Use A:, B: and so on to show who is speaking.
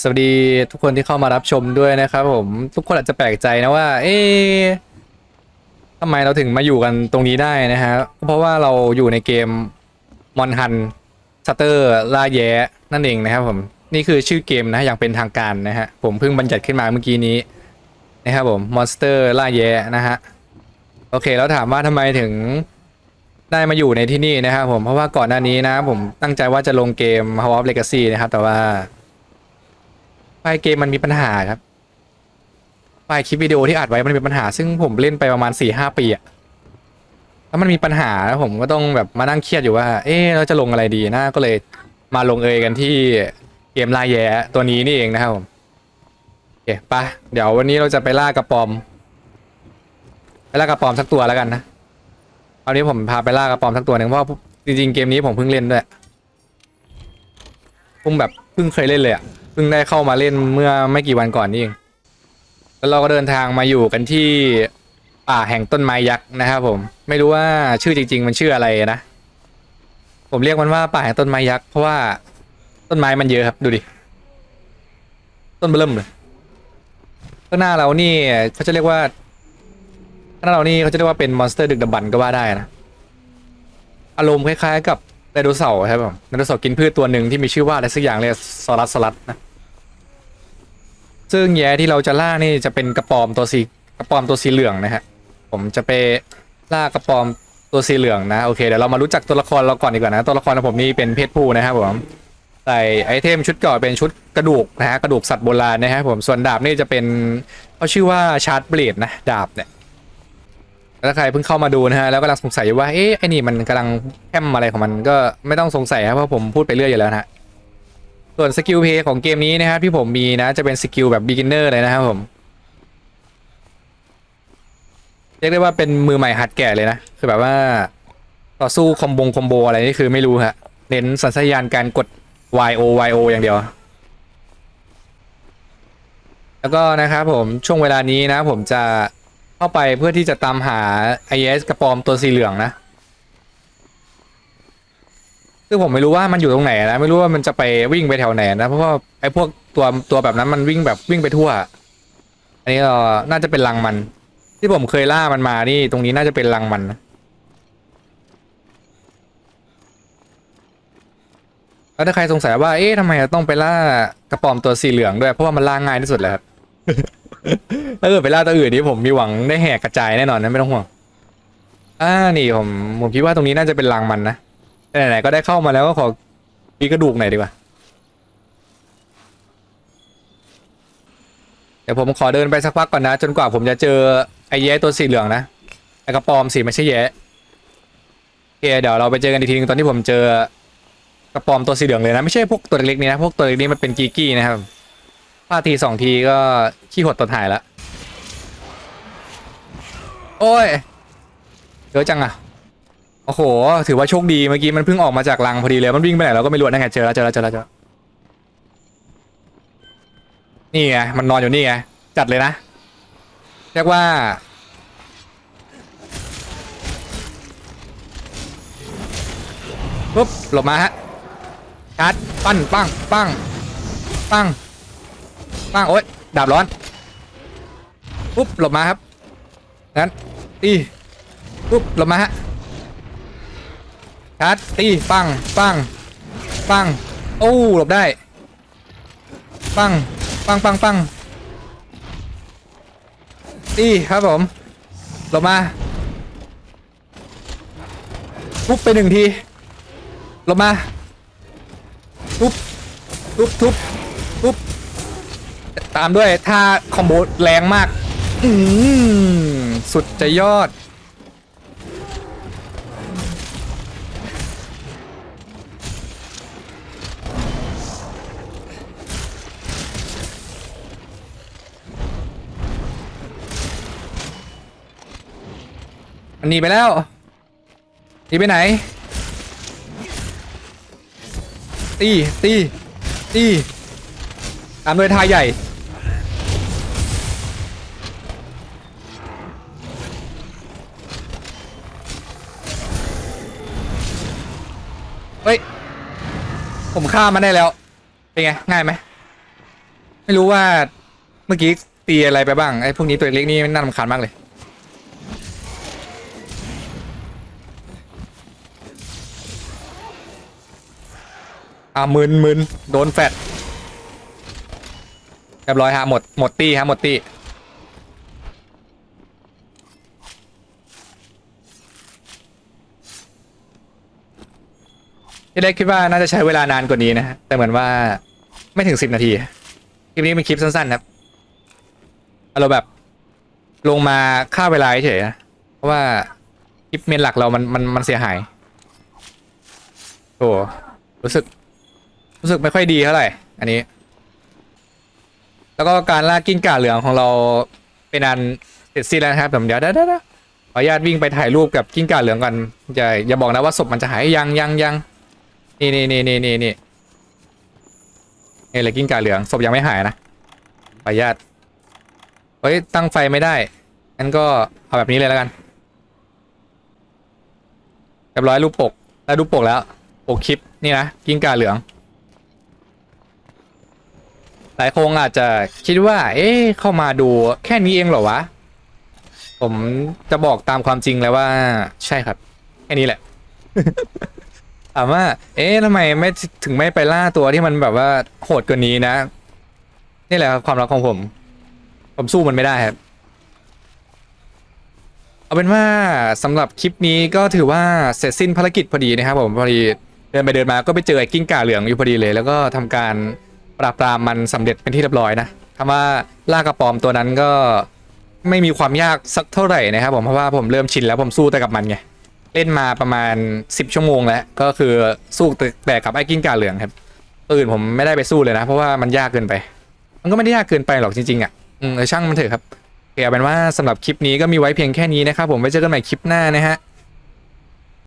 A: สวัสดีทุกคนที่เข้ามารับชมด้วยนะครับผมทุกคนอาจจะแปลกใจนะว่า เอ๊ะทำไมเราถึงมาอยู่กันตรงนี้ได้นะฮะเพราะว่าเราอยู่ในเกมมอนฮันสเตอร์ล่าแย้นั่นเองนะครับผมนี่คือชื่อเกมนะอย่างเป็นทางการนะฮะผมเพิ่งบัญญัติขึ้นมาเมื่อกี้นี้นะครับผมมอนสเตอร์ล่าแย้นะฮะโอเคแล้วถามว่าทำไมถึงได้มาอยู่ในที่นี่นะครับผมเพราะว่าก่อนหน้านี้นะผมตั้งใจว่าจะลงเกม House of Legacy นะครับแต่ว่า ล์เกมมันมีปัญหาครับไฟล์คลิปวิดีโอที่อัดไว้มันมีปัญหา ซึ่งผมเล่นไปประมาณ4ี่ห้าปีอะแล้วมันมีปัญหาแล้วผมก็ต้องแบบมานั่งเครียดอยู่ว่า เอ๊ะเราจะลงอะไรดีนะก็เลยมาลงเอยกันที่เกมลายแย่ตัวนี้นี่เองนะครับผมโอเคไปะเดี๋ยววันนี้เราจะไปล่ากระปอม ไปล่ากระปอมสักตัวแล้วกันนะคราวนี้ผมพาไปล่ากระป๋อมสักตัวหนึ่งเพราะจริงๆเกมนี้ผมเพิ่งเล่นด้วยเพิ่งแบบเพิ่งเคยเล่นเลยอะ พิ่งได้เข้ามาเล่นเมื่อไม่กี่วันก่อนนี่เองแล้วเราก็เดินทางมาอยู่กันที่ป่าแห่งต้นไม้ยักษ์นะครับผม ไม่รู้ว่าชื่อจริง ๆ มันชื่ออะไรนะ ผมเรียกมันว่าป่าแห่งต้นไม้ยักษ์เพราะว่าต้นไม้มันเยอะครับดูดิ ต้นเบิ่มเลยข้างหน้าเรานี่เขาจะเรียกว่าถ้างหน้าเรานี่เขาจะเรียกว่าเป็นมอนสเตอร์ดึกดำบรรพ์ก็ว่าได้นะ อารมณ์คล้ายๆ กับไดโนเสาร์ครับผมไดโนเสาร์กินพืชตัวหนึ่งที่มีชื่อว่าอะไรสักอย่างเลยสลัดสลัดนะ ซึ่งแย้ที่เราจะล่านี่จะเป็นกระปอมตัวสีกระปอมตัวสีเหลืองนะฮะผมจะไปล่ากระปอมตัวสีเหลืองนะโอเคเดี๋ยวเรามารู้จักตัวละครเราก่อนดีกว่านะตัวละครของผมนี่เป็นเพศผู้นะครับผมใส่ไอเทมชุดเก่อนเป็นชุดกระดูกนะฮะกระดูกสัตว์โบราณนะครับผมส่วนดาบนี่จะเป็นเขาชื่อว่าชาร์ดเบลดนะดาบเนี่ยถ้าใครเพิ่งเข้ามาดูนะฮะแล้วกำลังสงสัยว่าเอ๊ะไอนี่มันกำลังแคมอะไรของมันก็ไม่ต้องสงสัยครับเพราะผมพูดไปเรื่อยอยู่แล้วนะ ส่วนสกิลเพย์ของเกมนี้นะครับที่ผมมีนะจะเป็นสกิลแบบ beginner เลยนะครับผมเรียกได้ว่าเป็นมือใหม่หัดแก่เลยนะ คือแบบว่าต่อสู้คอมบงคอมโบอะไรนี่คือไม่รู้ฮะ เน้นสัญชาตญาณการกด Y O Y O อย่างเดียว แล้วก็นะครับผมช่วงเวลานี้นะ ผมจะเข้าไปเพื่อที่จะตามหา IS กระปอมตัวสีเหลืองนะ ซึ่งผมไม่รู้ว่ามันอยู่ตรงไหนนะไม่รู้ว่ามันจะไปวิ่งไปแถวไหนนะเพราะว่าไอ้พวกตัวตัวแบบนั้นมันวิ่งแบบวิ่งไปทั่ว อันนี้เราน่าจะเป็นรังมัน ที่ผมเคยล่ามันมานี่ตรงนี้น่าจะเป็นรังมันนะแล้วถ้าใครสงสัยว่าเอ๊ะทำไมเราต้องไปล่ากระป๋อมตัวสีเหลืองด้วย เพราะว่ามันล่าง่ายที่สุดเลยครับถ้าเกิดไปล่าตัวอื่นนี่ผมมีหวังได้แหกกระจายแน่นอนนะไม่ต้องห่วงอ่านี่ผมผมคิดว่าตรงนี้น่าจะเป็นรังมันนะ ไหนๆก็ได้เข้ามาแล้วก็ขอมีกระดูกหน่อยดีกว่า เดี๋ยวผมขอเดินไปสักพักก่อนนะ จนกว่าผมจะเจอไอ้แย้ตัวสีเหลืองนะไอ้กระปอมสีไม่ใช่แย้โอเคเดี๋ยวเราไปเจอกันอีกทีนึงตอนที่ผมเจอกระปอมตัวสีเหลืองเลยนะ ไม่ใช่พวกตัวเล็กๆนี่นะพวกตัวเล็กนี้มันเป็นกีกี้นะครับพลาดทีสองทีก็ขี้หดตัวถ่ายละโอ้ยเยอะจังอะ โอ้โห ถือว่าโชคดีเมื่อกี้มันเพิ่งออกมาจากรังพอดีเลย มันวิ่งไปไหนเราก็ไม่รู้นั่นไงเจอแล้วเจอแล้วเจอแล้วเจอแล้วนี่ไงมันนอนอยู่นี่ไงจัดเลยนะเรียกว่า ปุ๊บหลบมาฮะชาร์จปั้นปั้งปั้งปั้งป้งโอ๊ยดาบร้อน ปุ๊บหลบมาครับงั้นตีปุ๊บหลบมาฮะ ชาร์จตีปังปังปังโอ้หลบได้ ปังปังปังปังตีครับผมหลบมาปุ๊บไปหนึ่งทีหลบมาปุ๊บทุบทุบปุ๊บตามด้วยท่าคอมโบแรงมาก อืมสุดจะยอด หนีไปแล้วหนีไปไหน ตีตีตีตามด้วยท่าใหญ่ เฮ้ย ผมฆ่ามันได้แล้ว เป็นไง ง่ายไหม ไม่รู้ว่าเมื่อกี้ตีอะไรไปบ้าง ไอ้พวกนี้ตัวเล็กนี่น่ารำคาญมากเลย อ่ามึนมึนโดนแฟดเรียบร้อยฮะหมดหมดตี้ฮะหมดตี้ที่แรกคิดว่าน่าจะใช้เวลานานกว่านี้นะฮะแต่เหมือนว่าไม่ถึงสิบนาทีคลิปนี้เป็นคลิปสั้นๆครับเราแบบลงมาฆ่าเวลาเฉยนะเพราะว่าคลิปเมนหลักเรามันมันมันเสียหายโอ้รู้สึก รู้สึกไม่ค่อยดีเท่าไหร่ อันนี้ แล้วก็การลากิ้งก่าเหลืองของเราเป็นอันเสร็จสิ้นแล้วนะครับผมเดี๋ยวเดี๋ยวเดี๋ยวขออนุญาตวิ่งไปถ่ายรูปกับกิ้งก่าเหลืองก่อนอย่าอย่าบอกนะว่าศพมันจะหายยังยังยังนี่นี่นี่นี่นี่นี่นี่เลยกิ้งก่าเหลืองศพยังไม่หายนะขออนุญาตเฮ้ยตั้งไฟไม่ได้งั้นก็เอาแบบนี้เลยแล้วกันเรียบร้อยรูปปกได้รูปปกแล้วปกคลิปนี่นะกิ้งก่าเหลือง หลายคนอาจจะคิดว่า เอ๊ะเข้ามาดูแค่นี้เองเหรอวะ ผมจะบอกตามความจริงแล้วว่า ใช่ครับ แค่นี้แหละ ถามว่า เอ๊ะทำไมไม่ถึงไม่ไปล่าตัวที่มันแบบว่าโหดกว่านี้นะ นี่แหละครับความรักของผม ผมสู้มันไม่ได้ครับ เอาเป็นว่าสำหรับคลิปนี้ก็ถือว่าเสร็จสิ้นภารกิจพอดีนะครับผมพอดีเดินไปเดินมาก็ไปเจอไอ้กิ้งก่าเหลืองอยู่พอดีเลย แล้วก็ทำการ ปราบปรามมันสำเร็จเป็นที่เรียบร้อยนะคำว่าล่ากระปอมตัวนั้นก็ไม่มีความยากสักเท่าไหร่นะครับผมเพราะว่าผมเริ่มชินแล้วผมสู้แต่กับมันไงเล่นมาประมาณ 10 ชั่วโมงแล้ว ก็คือสู้แต่กับไอ้กิ้งก่าเหลืองครับอื่นผมไม่ได้ไปสู้เลยนะ เพราะว่ามันยากเกินไป มันก็ไม่ได้ยากเกินไปหรอกจริงๆอะอืมเอช่างมันเถอะครับเคเอาเป็นว่าสำหรับคลิปนี้ก็มีไว้เพียงแค่นี้นะครับผมไว้เจอกันใหม่คลิปหน้านะฮะ